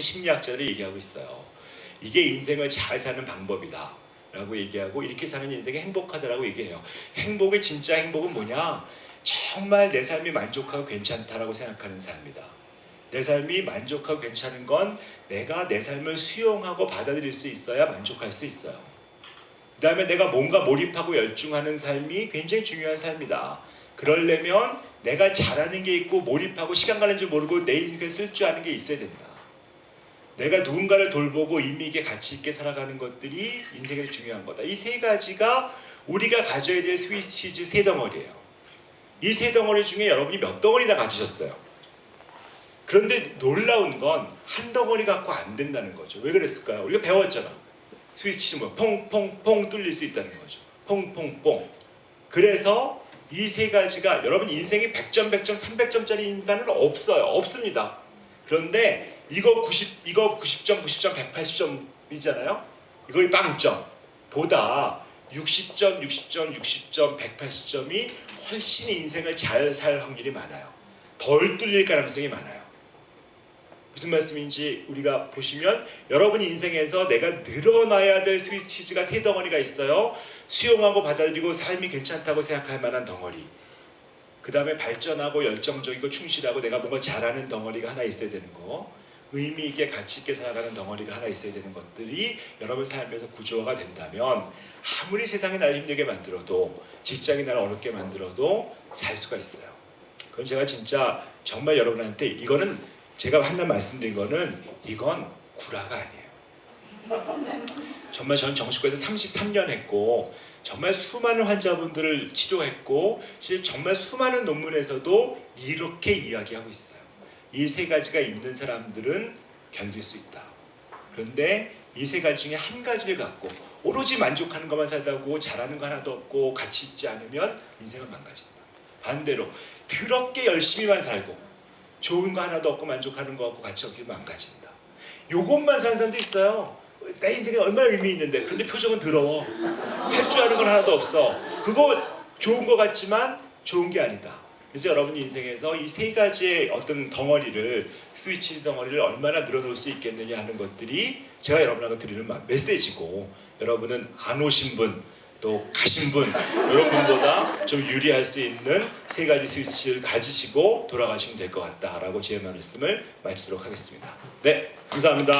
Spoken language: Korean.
모든 심리학자들이 얘기하고 있어요. 이게 인생을 잘 사는 방법이다. 라고 얘기하고 이렇게 사는 인생이 행복하다라고 얘기해요. 행복의 진짜 행복은 뭐냐? 정말 내 삶이 만족하고 괜찮다라고 생각하는 삶이다. 내 삶이 만족하고 괜찮은 건 내가 내 삶을 수용하고 받아들일 수 있어야 만족할 수 있어요. 그 다음에 내가 뭔가 몰입하고 열중하는 삶이 굉장히 중요한 삶이다. 그러려면 내가 잘하는 게 있고 몰입하고 시간 가는 줄 모르고 내 인생을 쓸 줄 아는 게 있어야 된다. 내가 누군가를 돌보고 의미 있게 가치 있게 살아가는 것들이 인생에 중요한 거다. 이 세 가지가 우리가 가져야 될 스위스 치즈 세 덩어리예요. 이 세 덩어리 중에 여러분이 몇 덩어리나 가지셨어요. 그런데 놀라운 건 한 덩어리 갖고 안 된다는 거죠. 왜 그랬을까요? 우리가 배웠잖아. 스위스 치즈 뭐 퐁퐁퐁 뚫릴 수 있다는 거죠. 퐁퐁퐁. 그래서 이 세 가지가 여러분 인생이 100점, 100점, 300점짜리 인간은 없어요. 없습니다. 그런데 이거 90 이거 90점, 90점, 180점이잖아요. 이거 빵점 보다 60점, 60점, 60점, 180점이 훨씬 인생을 잘 살 확률이 많아요. 덜 뚫릴 가능성이 많아요. 무슨 말씀인지 우리가 보시면 여러분 인생에서 내가 늘어나야 될 스위스 치즈가 세 덩어리가 있어요. 수용하고 받아들이고 삶이 괜찮다고 생각할 만한 덩어리. 그 다음에 발전하고 열정적이고 충실하고 내가 뭔가 잘하는 덩어리가 하나 있어야 되는 거. 의미 있게 가치 있게 살아가는 덩어리가 하나 있어야 되는 것들이 여러분 삶에서 구조화가 된다면 아무리 세상이 날 힘들게 만들어도 직장이 날 어렵게 만들어도 살 수가 있어요. 그건 제가 진짜 정말 여러분한테 이거는 제가 한날 말씀드린 거는 이건 구라가 아니에요. 정말 저는 정신과에서 33년 했고 정말 수많은 환자분들을 치료했고 실- 정말 수많은 논문에서도 이렇게 이야기하고 있어요. 이 세 가지가 있는 사람들은 견딜 수 있다. 그런데 이 세 가지 중에 한 가지를 갖고 오로지 만족하는 것만 살다고 잘하는 거 하나도 없고 가치 있지 않으면 인생은 망가진다. 반대로 더럽게 열심히만 살고 좋은 거 하나도 없고 만족하는 거 없고 가치 없게 망가진다. 요것만 사는 사람도 있어요. 내 인생에 얼마나 의미 있는데 근데 표정은 더러워. 할 줄 아는 건 하나도 없어. 그거 좋은 거 같지만 좋은 게 아니다. 그래서 여러분 인생에서 이 세 가지의 어떤 덩어리를 스위치 덩어리를 얼마나 늘어놓을 수 있겠느냐 하는 것들이 제가 여러분하고 드리는 마- 메시지고 여러분은 안 오신 분 또 가신 분 이런 분보다 좀 유리할 수 있는 세 가지 스위치를 가지시고 돌아가시면 될 것 같다라고 제 말씀을 마치도록 하겠습니다. 네 감사합니다.